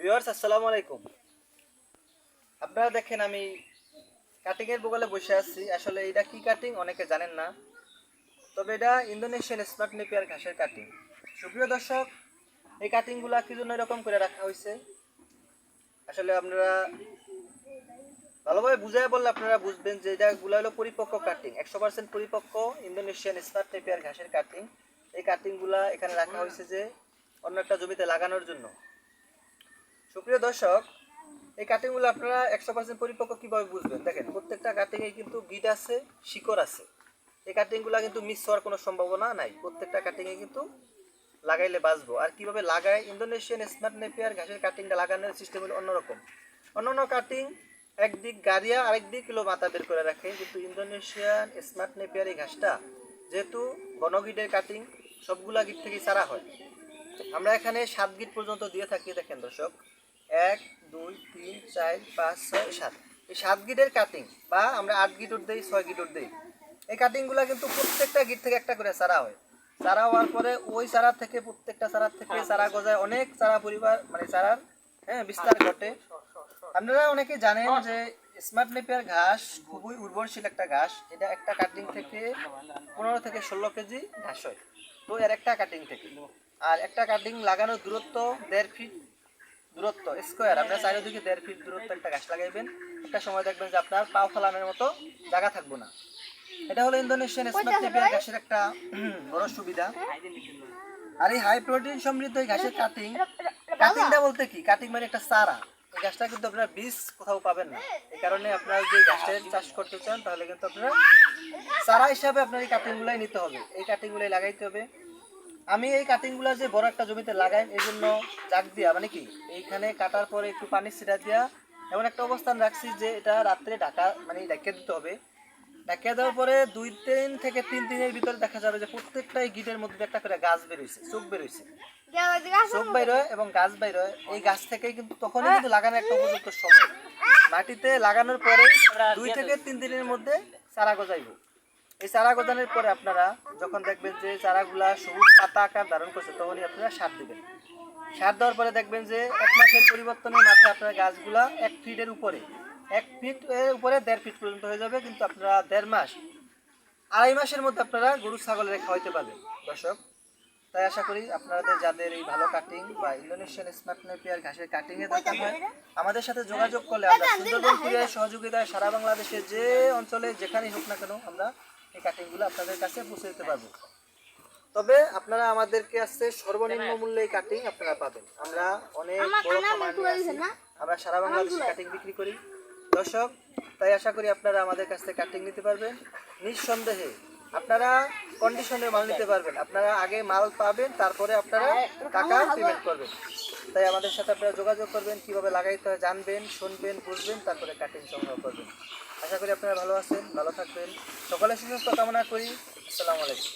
Viewers, আসসালামু আলাইকুম। আপনারা দেখেন, আমি কাটিং এর বগলে বসে আছি। আসলে এটা কি কাটিং অনেকে জানেন না। তবে এটা ইন্দোনেশিয়ান স্মার্ট নেপিয়ার ঘাসের কাটিং সুপ্রিয় দর্শক, এই কাটিংগুলা কি জন্য এরকম করে রাখা হয়েছে? আসলে আপনারা ভালোভাবে বুঝায় বললে আপনারা বুঝবেন যে এটাগুলো হলো পরিপক্ক কাটিং একশো পার্সেন্ট পরিপক্ক ইন্দোনেশিয়ান স্মার্ট নেপিয়ার ঘাসের কাটিং এই কাটিংগুলা এখানে রাখা হয়েছে যে অন্য একটা জমিতে লাগানোর জন্য। সুপ্রিয় দর্শক, এই কাটিংগুলো আপনারা একশো পার্সেন্ট পরিপক্ক কীভাবে বুঝবেন? দেখেন, প্রত্যেকটা কাটিংয়ে কিন্তু গিট আছে, শিকড় আছে। এই কাটিংগুলো কিন্তু মিস হওয়ার কোনো সম্ভাবনা নাই। প্রত্যেকটা কাটিংয়ে কিন্তু লাগাইলে বাঁচবো। আর কীভাবে লাগায়? ইন্দোনেশিয়ান স্মার্ট নেপিয়ার ঘাসের কাটিংটা লাগানোর সিস্টেম হলো অন্যরকম। অন্যান্য কাটিং একদিক গাড়িয়া আরেক দিক কিলো মাথা বের করে রাখে। কিন্তু ইন্দোনেশিয়ান স্মার্ট নেপিয়ার এই ঘাসটা, যেহেতু গণগিটের কাটিং সবগুলা গিট থেকেই সারা হয়। আমরা এখানে সাত গিট পর্যন্ত দিয়ে থাকি, দেখেন দর্শক। এক, দুই, তিন, চার, পাঁচ, ছয়, সাত। এই সাত গিটের কাটিং বা আমরা আট গিট দিই, ছয় গিট দিই, এই কাটিংগুলো কিন্তু প্রত্যেকটা গিট থেকে একটা করে চারা হয়। চারা হওয়ার পরে ওই চারা থেকে, প্রত্যেকটা চারা থেকে চারা গজায় অনেক চারা পরিবার মানে চারার হ্যাঁ বিস্তার ঘটে। আপনারা অনেকে জানেন যে স্মার্ট নেপিয়ার ঘাস খুবই উর্বরশীল একটা ঘাস। এটা একটা কাটিং থেকে পনেরো থেকে ষোলো কেজি ঘাস হয়। তো এর একটা কাটিং থেকে। আর একটা কাটিং লাগানোর দূরত্ব দেড় ফিট দূরত্ব স্কোয়ার আপনার চারিদিকে দেড় ফিট দূরত্ব একটা গাছ লাগাইবেন একটা সময় দেখবেন যে আপনার পাও ফেলানোর মতো জায়গা থাকব না। এটা হলো ইন্দোনেশিয়ান স্মার্ট নেপিয়ার ঘাসের একটা বড় সুবিধা। আর এই হাই প্রোটিন সমৃদ্ধ এই ঘাসের কাটিং কাটিংটা বলতে কি? কাটিং মানে একটা চারা। এই গাছটা কিন্তু আপনারা বীজ কোথাও পাবেন না। এই কারণে আপনারা যদি গাছের চাষ করতে চান তাহলে কিন্তু আপনারা চারা হিসাবে আপনার এই কাটিংগুলাই নিতে হবে। এই কাটিংগুলাই লাগাইতে হবে। আমি এই কাটিংগুলো যে বড় একটা জমিতে লাগাই, এই জন্য জাগ দিয়া মানে কি? এইখানে কাটার পরে একটু পানি ছিটা দিয়া, এমন একটা অবস্থান রাখছি যে এটা রাত্রে ঢাকা মানে ঢাকিয়ে দিতে হবে। ঢাকিয়ে দেওয়ার পরে দুই দিন থেকে তিন দিনের ভিতরে দেখা যাবে যে প্রত্যেকটাই গিটের মধ্যে একটা করে গাছ বেরোইছে চোখ বেরোইছে চোখ বাইর হয় এবং গাছ বাইর হয়। এই গাছ থেকে কিন্তু তখনই কিন্তু লাগানোর একটা উপযুক্ত সময়। মাটিতে লাগানোর পরে দুই থেকে তিন দিনের মধ্যে চারা গজাইব। এই চারা গজানোর পরে আপনারা যখন দেখবেন যে চারাগুলা সবুজ পাতা আকার ধারণ করছে, তখনই আপনারা সার দিবেন। সার দেওয়ার পরে দেখবেন যে এক মাসের পরিবর্তনের মাথায় আপনার গাছগুলা এক ফিটের উপরে, এক ফিট এর উপরে দেড় ফিট পর্যন্ত হয়ে যাবে, কিন্তু আপনারা দেড় মাস, আড়াই মাসের মধ্যে আপনারা গরু ছাগলের খাওয়াইতে পারবেন। দর্শক, তাই আশা করি আপনাদের যাদের এই ভালো কাটিং বা ইন্দোনেশিয়ান স্মার্ট নেপিয়ার ঘাসের কাটিং এর দরকার হয়, আমাদের সাথে যোগাযোগ করলে আমরা সুন্দরবন কুরিয়ার সহযোগিতায় সারা বাংলাদেশে যে অঞ্চলে যেখানেই হোক না কেন আমরা এই কাটিংগুলো আপনাদের কাছে পৌঁছে দিতে পারব। তবে আপনারা আমাদেরকে আসছে সর্বনিম্ন মূল্যে এই কাটিং আপনারা পাবেন। আমরা অনেক বড় আমরা সারা বাংলাদেশে কাটিং বিক্রি করি। দর্শক তাই আশা করি আপনারা আমাদের কাছ থেকে কাটিং নিতে পারবেন। নিঃসন্দেহে আপনারা কন্ডিশনে মাল নিতে পারবেন। আপনারা আগে মাল পাবেন, তারপরে আপনারা টাকা পেমেন্ট করবেন। তাই আমাদের সাথে আপনারা যোগাযোগ করবেন, কীভাবে লাগাইতে হয় জানবেন, শুনবেন, বুঝবেন, তারপরে কাটিং সংগ্রহ করবেন। আশা করি আপনারা ভালো আছেন, ভালো থাকবেন। সকলের সুস্থ কামনা করি। আসসালামু আলাইকুম।